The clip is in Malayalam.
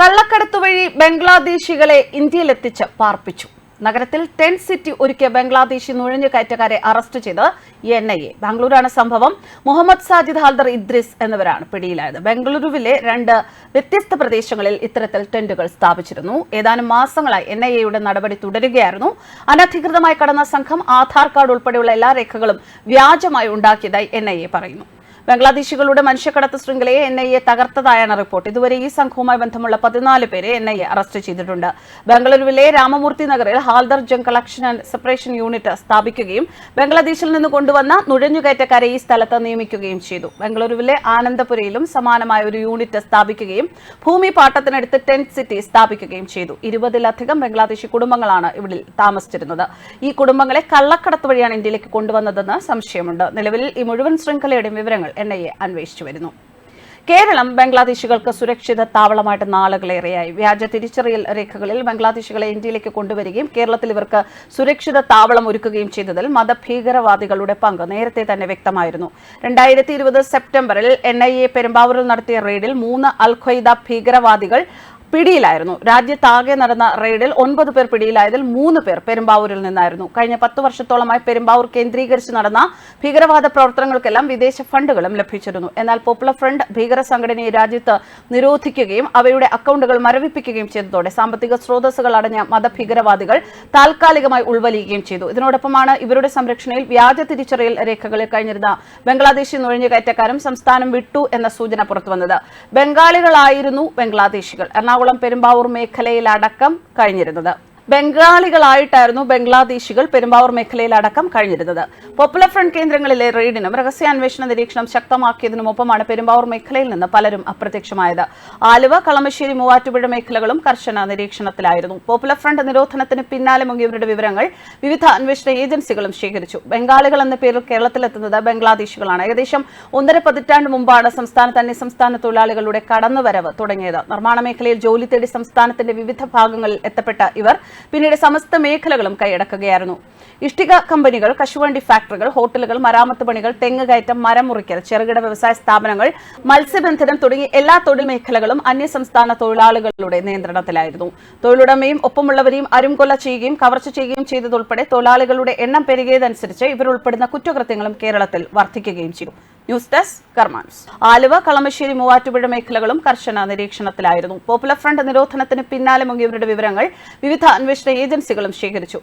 കള്ളക്കടത്ത് വഴി ബംഗ്ലാദേശികളെ ഇന്ത്യയിലെത്തിച്ച് പാർപ്പിച്ചു. നഗരത്തിൽ ടെന്റ് സിറ്റി ഒരുക്കിയ ബംഗ്ലാദേശി നുഴഞ്ഞുകയറ്റക്കാരെ അറസ്റ്റ് ചെയ്ത് എൻ ഐ എ. ബാംഗ്ലൂരാണ് സംഭവം. മുഹമ്മദ് സാജിദ് ഹാൽദർ ഇദ്രിസ് എന്നിവരാണ് പിടിയിലായത്. ബംഗളൂരുവിലെ രണ്ട് വ്യത്യസ്ത പ്രദേശങ്ങളിൽ ഇത്തരത്തിൽ ടെന്റുകൾ സ്ഥാപിച്ചിരുന്നു. ഏതാനും മാസങ്ങളായി എൻ ഐ എയുടെ നടപടി തുടരുകയായിരുന്നു. അനധികൃതമായി കടന്ന സംഘം ആധാർ കാർഡ് ഉൾപ്പെടെയുള്ള എല്ലാ രേഖകളും വ്യാജമായി ഉണ്ടാക്കിയതായി എൻ ഐ എ പറയുന്നു. ബംഗ്ലാദേശികളുടെ മനുഷ്യക്കടത്ത് ശൃംഖലയെ എൻ ഐ എ തകർത്തതായാണ് റിപ്പോർട്ട്. ഇതുവരെ ഈ സംഘവുമായി ബന്ധമുള്ള പതിനാല് പേരെ എൻ ഐ എ അറസ്റ്റ് ചെയ്തിട്ടുണ്ട്. ബംഗളൂരുവിലെ രാമമൂർത്തി നഗറിൽ Haldar junk collection and separation unit സ്ഥാപിക്കുകയും ബംഗ്ലാദേശിൽ നിന്ന് കൊണ്ടുവന്ന നുഴഞ്ഞുകയറ്റക്കാരെ ഈ സ്ഥലത്ത് നിയമിക്കുകയും ചെയ്തു. ബംഗളൂരുവിലെ ആനന്ദപുരയിലും സമാനമായ ഒരു യൂണിറ്റ് സ്ഥാപിക്കുകയും ഭൂമി പാട്ടത്തിനടുത്ത് ടെന്റ് സിറ്റി സ്ഥാപിക്കുകയും ചെയ്തു. ഇരുപതിലധികം ബംഗ്ലാദേശി കുടുംബങ്ങളാണ് ഇവിടെ താമസിച്ചിരുന്നത്. ഈ കുടുംബങ്ങളെ കള്ളക്കടത്ത് വഴിയാണ് ഇന്ത്യയിലേക്ക് കൊണ്ടുവന്നതെന്ന് സംശയമുണ്ട്. നിലവിൽ ഈ മുഴുവൻ ശൃംഖലയുടെയും വിവരങ്ങൾ എൻ ഐ എ അന്വേഷിച്ചു വരുന്നു. കേരളം ബംഗ്ലാദേശികൾക്ക് സുരക്ഷിത താവളമായിട്ട് നാളുകളേറെയായി. വ്യാജ തിരിച്ചറിയൽ രേഖകളിൽ ബംഗ്ലാദേശികളെ ഇന്ത്യയിലേക്ക് കൊണ്ടുവരികയും കേരളത്തിൽ ഇവർക്ക് സുരക്ഷിത താവളം ഒരുക്കുകയും ചെയ്തതിൽ മതഭീകരവാദികളുടെ പങ്ക് നേരത്തെ തന്നെ വ്യക്തമായിരുന്നു. രണ്ടായിരത്തി ഇരുപത് സെപ്റ്റംബറിൽ എൻ ഐ എ പെരുമ്പാവൂരിൽ നടത്തിയ റെയ്ഡിൽ മൂന്ന് അൽ ഭീകരവാദികൾ പിടിയിലായിരുന്നു. രാജ്യത്താകെ നടന്ന റെയ്ഡിൽ ഒൻപത് പേർ പിടിയിലായതിൽ മൂന്ന് പേർ പെരുമ്പാവൂരിൽ നിന്നായിരുന്നു. കഴിഞ്ഞ പത്ത് വർഷത്തോളമായി പെരുമ്പാവൂർ കേന്ദ്രീകരിച്ച് നടന്ന ഭീകരവാദ പ്രവർത്തനങ്ങൾക്കെല്ലാം വിദേശ ഫണ്ടുകളും ലഭിച്ചിരുന്നു. എന്നാൽ പോപ്പുലർ ഫ്രണ്ട് ഭീകര സംഘടനയെ രാജ്യത്ത് നിരോധിക്കുകയും അവയുടെ അക്കൗണ്ടുകൾ മരവിപ്പിക്കുകയും ചെയ്തതോടെ സാമ്പത്തിക സ്രോതസ്സുകൾ അടഞ്ഞ മതഭീകരവാദികൾ താൽക്കാലികമായി ഉൾവലിയുകയും ചെയ്തു. ഇതിനോടൊപ്പമാണ് ഇവരുടെ സംരക്ഷണയിൽ വ്യാജ തിരിച്ചറിയൽ രേഖകളിൽ കഴിഞ്ഞിരുന്ന ബംഗ്ലാദേശി നുഴഞ്ഞുകയറ്റക്കാരും സംസ്ഥാനം വിട്ടു എന്ന സൂചന പുറത്തുവന്നത്. ബംഗാളികളായിരുന്നു ബംഗ്ലാദേശികൾ. എറണാകുളം പെരുമ്പാവൂർ മേഖലയിലടക്കം കഴിഞ്ഞിരുന്നത് ബംഗാളികളായിട്ടായിരുന്നു ബംഗ്ലാദേശികൾ പെരുമ്പാവൂർ മേഖലയിലടക്കം കഴിഞ്ഞിരുന്നത്. പോപ്പുലർ ഫ്രണ്ട് കേന്ദ്രങ്ങളിലെ റെയ്ഡിനും രഹസ്യാന്വേഷണ നിരീക്ഷണം ശക്തമാക്കിയതിനുമൊപ്പമാണ് പെരുമ്പാവൂർ മേഖലയിൽ നിന്ന് പലരും അപ്രത്യക്ഷമായത്. ആലുവ കളമശ്ശേരി മൂവാറ്റുപുഴ മേഖലകളും കർശന നിരീക്ഷണത്തിലായിരുന്നു. പോപ്പുലർ ഫ്രണ്ട് നിരോധനത്തിന് പിന്നാലെ മുങ്ങിയവരുടെ വിവരങ്ങൾ വിവിധ അന്വേഷണ ഏജൻസികളും ശേഖരിച്ചു. ബംഗാളികൾ എന്ന പേരിൽ കേരളത്തിലെത്തുന്നത് ബംഗ്ലാദേശികളാണ്. ഏകദേശം ഒന്നര പതിറ്റാണ്ട് മുമ്പാണ് സംസ്ഥാനത്ത് അന്യസംസ്ഥാന തൊഴിലാളികളുടെ കടന്നുവരവ് തുടങ്ങിയത്. നിർമ്മാണ മേഖലയിൽ ജോലി തേടി സംസ്ഥാനത്തിന്റെ വിവിധ ഭാഗങ്ങളിൽ എത്തപ്പെട്ട ഇവർ പിന്നീട് സമസ്ത മേഖലകളും കൈയടക്കുകയായിരുന്നു. ഇഷ്ടിക കമ്പനികൾ കശുവണ്ടി ഫാക്ടറികൾ ഹോട്ടലുകൾ മരാമത്ത് പണികൾ തെങ്ങ് കയറ്റം മരം മുറിക്കൽ ചെറുകിട വ്യവസായ സ്ഥാപനങ്ങൾ മത്സ്യബന്ധനം തുടങ്ങി എല്ലാ തൊഴിൽ മേഖലകളും അന്യസംസ്ഥാന തൊഴിലാളികളുടെ നിയന്ത്രണത്തിലായിരുന്നു. തൊഴിലുടമയും ഒപ്പമുള്ളവരെയും അരുംകൊല ചെയ്യുകയും കവർച്ച ചെയ്യുകയും ചെയ്തതുൾപ്പെടെ തൊഴിലാളികളുടെ എണ്ണം പെരുകിയതനുസരിച്ച് ഇവരുൾപ്പെടുന്ന കുറ്റകൃത്യങ്ങളും കേരളത്തിൽ വർദ്ധിക്കുകയും ചെയ്തു. ന്യൂസ് ഡെസ്ക് കർമാൻസ് ആലുവ കളമശ്ശേരി മൂവാറ്റുപുഴ മേഖലകളും കർശന നിരീക്ഷണത്തിലായിരുന്നു. പോപ്പുലർ ഫ്രണ്ട് നിരോധനത്തിന് പിന്നാലെ മുങ്ങിയവരുടെ വിവരങ്ങൾ വിവിധ അന്വേഷണ ഏജൻസികളും ശേഖരിച്ചു.